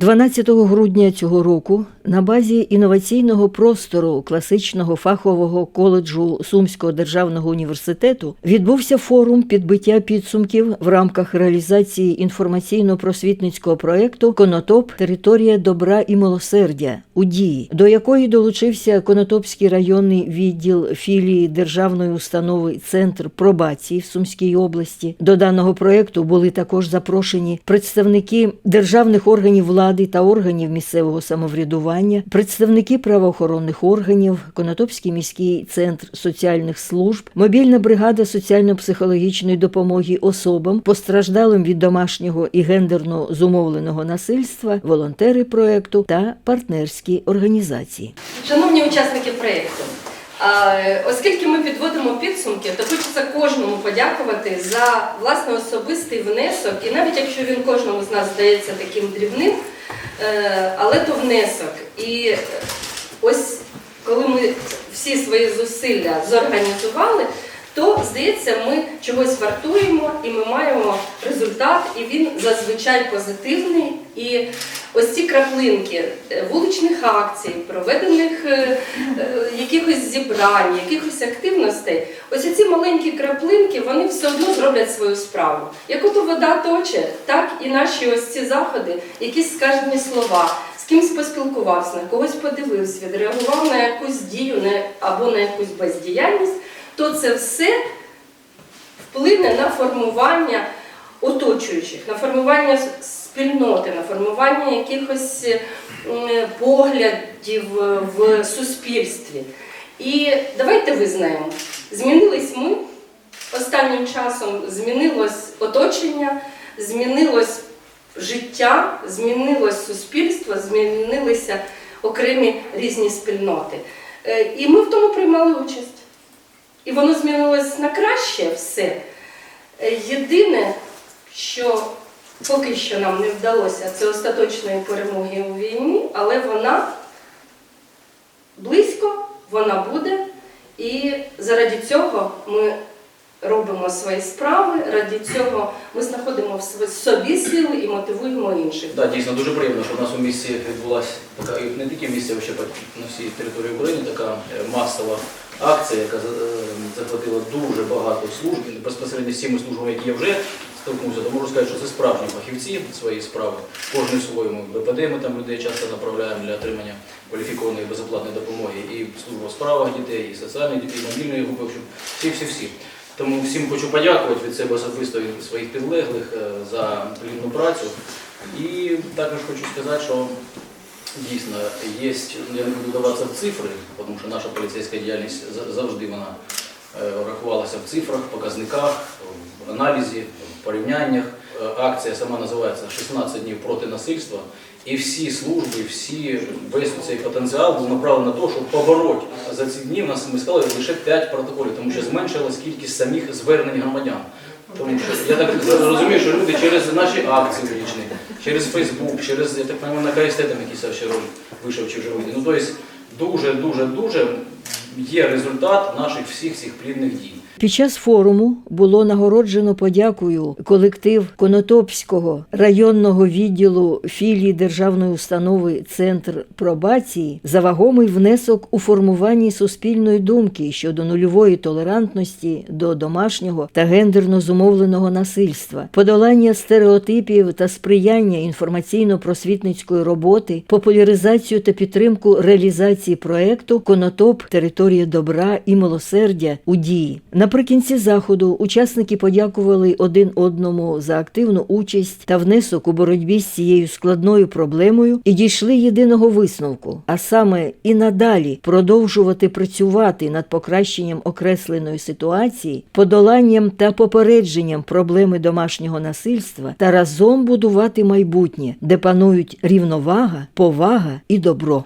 12 грудня цього року на базі інноваційного простору класичного фахового коледжу Сумського державного університету відбувся форум підбиття підсумків в рамках реалізації інформаційно-просвітницького проєкту Конотоп Територія добра і милосердя у дії, до якої долучився Конотопський районний відділ філії державної установи Центр пробації в Сумській області. До даного проєкту були також запрошені представники державних органів влади та органів місцевого самоврядування, представники правоохоронних органів, Конотопський міський центр соціальних служб, мобільна бригада соціально-психологічної допомоги особам, постраждалим від домашнього і гендерно зумовленого насильства, волонтери проекту та партнерські організації. Шановні учасники проєкту, оскільки ми підводимо підсумки, то хочеться кожному подякувати за власне особистий внесок, і навіть якщо він кожному з нас здається таким дрібним, але то внесок. І е, ось коли ми всі свої зусилля зорганізували, то здається, ми чогось вартуємо і ми маємо результат, і він зазвичай позитивний. І ось ці краплинки е, вуличних акцій, проведених е, е, якихось зібрань, якихось активностей, ось ці маленькі краплинки, вони все одно зроблять свою справу. Як ото вода точе, так і наші ось ці заходи, якісь скажені слова, з кимось поспілкувався, на когось подивився, відреагував на якусь дію або на якусь бездіяльність, то це все вплине на формування оточуючих, на формування спільноти, на формування якихось поглядів е, в суспільстві. І давайте визнаємо, змінились ми останнім часом, змінилось оточення, змінилось життя, змінилось суспільство, змінилися окремі різні спільноти. Е, І ми в тому приймали участь. І воно змінилось на краще все. Е, Єдине, що поки що нам не вдалося, це остаточної перемоги у війні, але вона близько, вона буде. І заради цього ми робимо свої справи, ради цього ми знаходимо в собі сили і мотивуємо інших. Так, дійсно дуже приємно, що в нас у місті відбулася така, не тільки в місті, а ще на всій території України така е, масова акція, яка е, захватила дуже багато служб. Безпосередньо з цими службами, які я вже стикнувся, то можу сказати, що це справжні фахівці своєї справи. Кожен своєму БПД ми там людей часто направляємо для отримання кваліфікованої безоплатної допомоги. І служба у справах дітей, і соціальні дітей, і мобільної групи, в всі-всі-всі. Тому всім хочу подякувати від себе особисто і своїх підлеглих е, за плідну працю. І також хочу сказати, що дійсно є, я не буду даватися в цифри, тому що наша поліцейська діяльність завжди вона е, рахувалася в цифрах, показниках, в аналізі, в порівняннях. Е, Акція сама називається «16 днів проти насильства. І всі служби, всі, весь цей потенціал був направлений на те, щоб побороти. За ці дні в нас ми сказали лише 5 протоколів, тому що зменшилась кількість самих звернень громадян. Тому що я так розумію, що люди через наші акції вічні, через Фейсбук, через я так понимаю, на КСТ там якийсь ще вийшов чи вже вийде. Ну тобто дуже, дуже, дуже є результат наших всіх цих плідних дій. Під час форуму було нагороджено подякою колектив Конотопського районного відділу філії державної установи Центр пробації за вагомий внесок у формуванні суспільної думки щодо нульової толерантності до домашнього та гендерно зумовленого насильства, подолання стереотипів та сприяння інформаційно-просвітницької роботи, популяризацію та підтримку реалізації проекту Конотоп Територія добра і милосердя у дії. Наприкінці заходу учасники подякували один одному за активну участь та внесок у боротьбі з цією складною проблемою і дійшли єдиного висновку, а саме і надалі продовжувати працювати над покращенням окресленої ситуації, подоланням та попередженням проблеми домашнього насильства та разом будувати майбутнє, де панують рівновага, повага і добро.